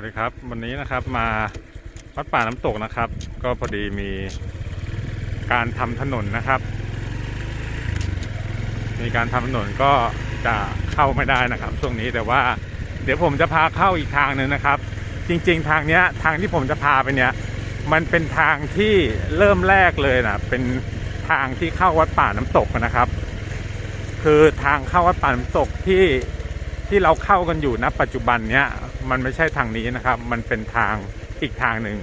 วัสดีครับ วันนี้นะครับมาวัดป่าน้ำตกนะครับ ก็พอดีมีการทำถนนนะครับ มีการทำถนนก็จะเข้าไม่ได้นะครับ ช่วงนี้แต่ว่าเดี๋ยวผมจะพาเข้าอีกทางหนึ่งนะครับ จริง ๆ ทางเนี้ยทางที่ผมจะพาไปเนี้ยมันเป็นทางที่เริ่มแรกเลยนะเป็นทางที่เข้าวัดป่าน้ำตกนะครับ คือทางเข้าวัดป่าน้ำตกที่ที่เราเข้ากันอยู่ณปัจจุบันเนี้ย มันไม่ใช่ทางนี้นะครับ มันเป็นทางอีกทางหนึ่ง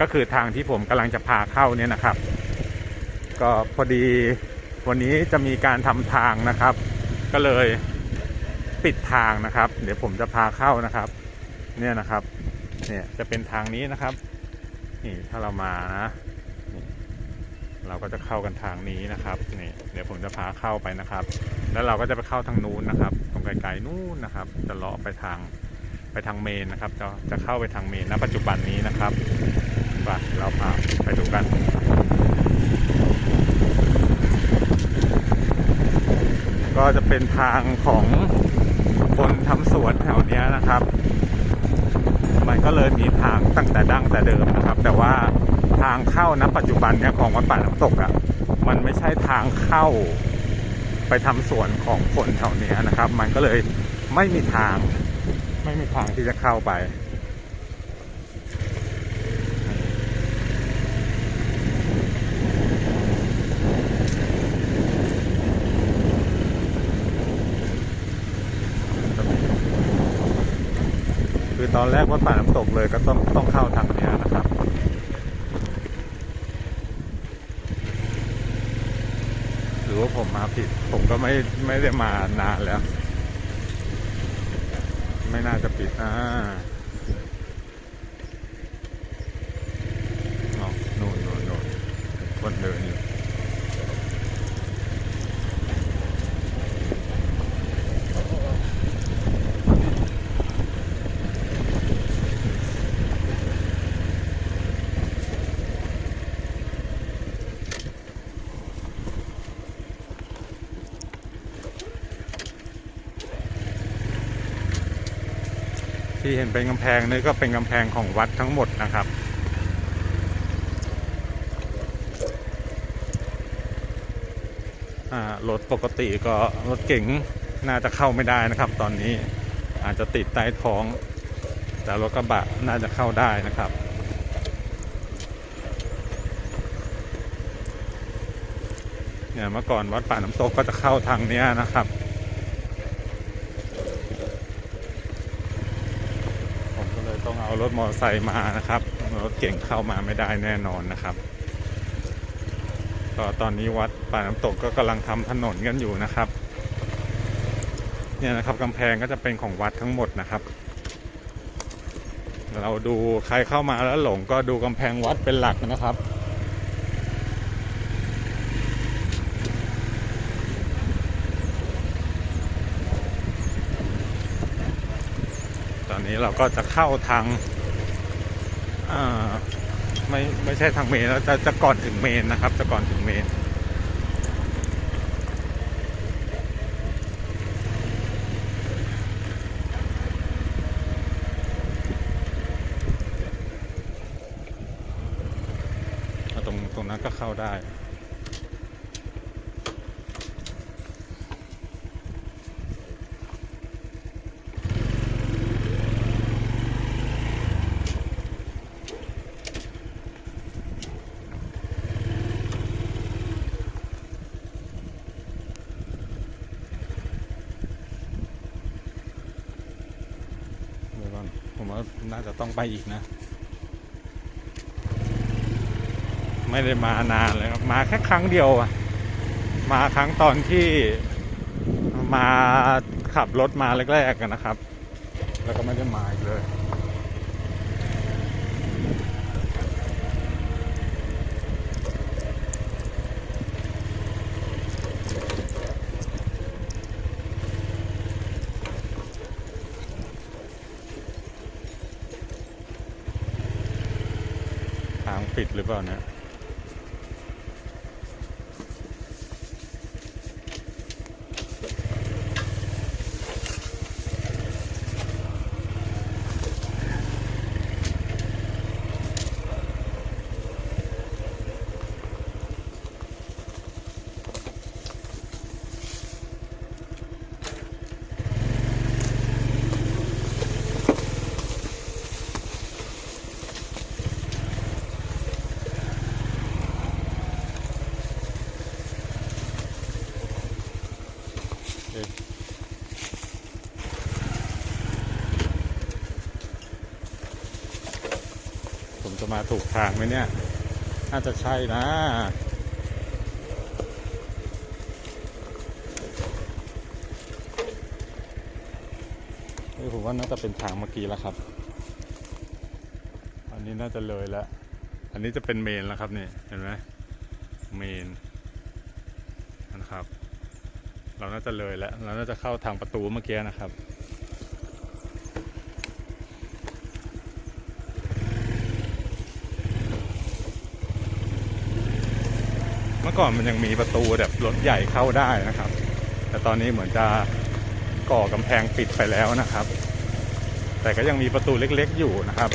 ก็คือทางที่ผมกำลังจะพาเข้าเนี่ยนะครับ ก็พอดีวันนี้จะมีการทำทางนะครับ ก็เลยปิดทางนะครับ เดี๋ยวผมจะพาเข้านะครับ เนี่ยนะครับ เนี่ยจะเป็นทางนี้นะครับ นี่ถ้าเรามานะนี่เราก็จะเข้ากันทางนี้นะครับนี่เดี๋ยวผมจะพาเข้าไปนะครับ แล้วเราก็จะไปเข้าทางนู้นนะครับ ตรงไกลๆนู้นนะครับ จะเลาะไปทาง ไปทางเมนนะครับ จะจะเข้าไปทางเมนณปัจจุบันนี้นะครับไปเราพาไปดูกันก็จะเป็นทางของคนทำสวนแถวนี้นะครับ มันก็เลยมีทางตั้งแต่ดั้งแต่เดิมนะครับ แต่ว่าทางเข้าณปัจจุบันเนี่ยของวัดป่าน้ำตกอะ่ะ มันไม่ใช่ทางเข้าไปทำสวนของคนแถวนี้นะครับ มันก็เลยไม่มีทาง ไม่มีทางที่จะเข้าไป คือตอนแรกวัดป่าน้ำตกเลยก็ต้องต้องเข้าทางนี้นะครับหรือว่าผมมาผิด ผมก็ไม่ไม่ได้มานานแล้ว ไม่น่าจะปิดอ่าอ๋อโน่นโน่นโน่นคนเดินอยู่ ที่เห็นเป็นกำแพงนี่ก็เป็นกำแพงของวัดทั้งหมดนะครับรถปกติก็รถเก๋งน่าจะเข้าไม่ได้นะครับ ตอนนี้อาจจะติดใต้ท้อง แต่รถกระบะน่าจะเข้าได้นะครับเนี่ยเมื่อก่อนวัดป่าน้ำตกก็จะเข้าทางนี้นะครับ ผมก็เลยต้องเอา รถมอเตอร์ไซค์มานะครับ รถเก่งเข้ามาไม่ได้แน่นอนนะครับ ก็ตอนนี้วัดป่าน้ำตกก็กำลังทำถนนกันอยู่นะครับ เนี่ยนะครับกำแพงก็จะเป็นของวัดทั้งหมดนะครับ เราดูใครเข้ามาแล้วหลงก็ดูกำแพงวัดเป็นหลักนะครับ นี้เราก็จะเข้าทางาไม่ไม่ใช่ทางเมนแล้วจะจะก่อนถึงเมนนะครับ จะก่อนถึงเมนตรงตรงนั้นก็เข้าได้ เดี๋ยวก่อนผมว่าน่า จะต้องไปอีกนะ ไม่ได้มานานเลยครับ มาแค่ครั้งเดียวอะมาครั้งตอนที่มาขับรถมาแรกๆกันนะครับ แล้วก็ไม่ได้มาอีกเลย ปิดหรือเปล่าเนี่ย จะมาถูกทางไหมเนี่ย น่าจะใช่นะเฮ้ยผมว่าน่าจะเป็นทางเมื่อกี้แล้วครับ อันนี้น่าจะเลยแล้ว อันนี้จะเป็นเมนแล้วครับนี่เห็นไหมเมนนะครับ เราน่าจะเลยแล้ว เราน่าจะเข้าทางประตูเมื่อกี้นะครับ เมื่อ ก่อนมันยังมีประตูแบบรถใหญ่เข้าได้นะครับ แต่ตอนนี้เหมือนจะก่อกำแพงปิดไปแล้วนะครับ แต่ก็ยังมีประตูเล็กๆอยู่นะครับ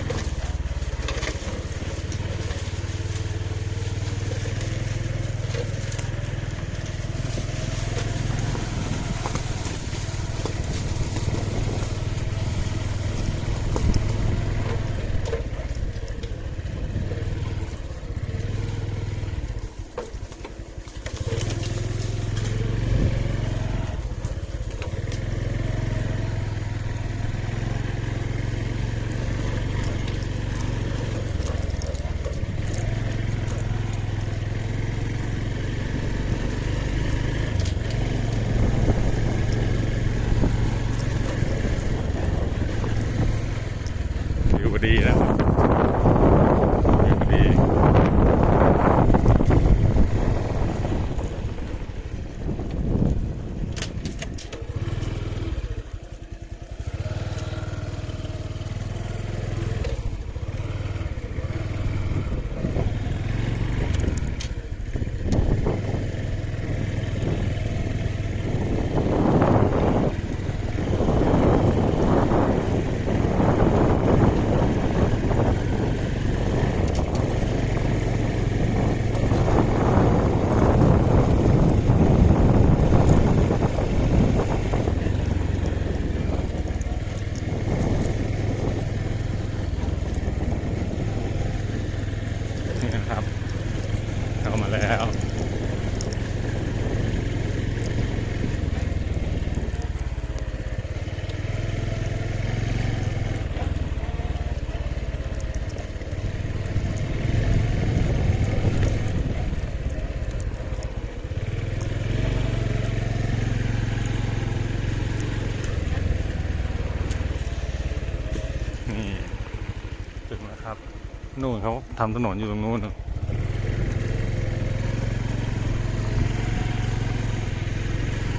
นู่นเขาทำถนนอยู่ตรงนู้น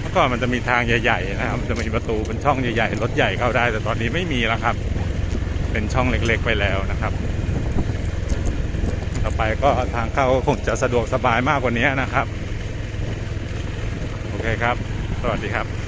เมื่อก่อนมันจะมีทางใหญ่ๆนะครับ จะมีประตูเป็นช่องใหญ่ๆรถใหญ่เข้าได้ แต่ตอนนี้ไม่มีแล้วครับ เป็นช่องเล็กๆไปแล้วนะครับ ต่อไปก็ทางเข้าก็คงจะสะดวกสบายมากกว่านี้นะครับ โอเคครับ สวัสดีครับ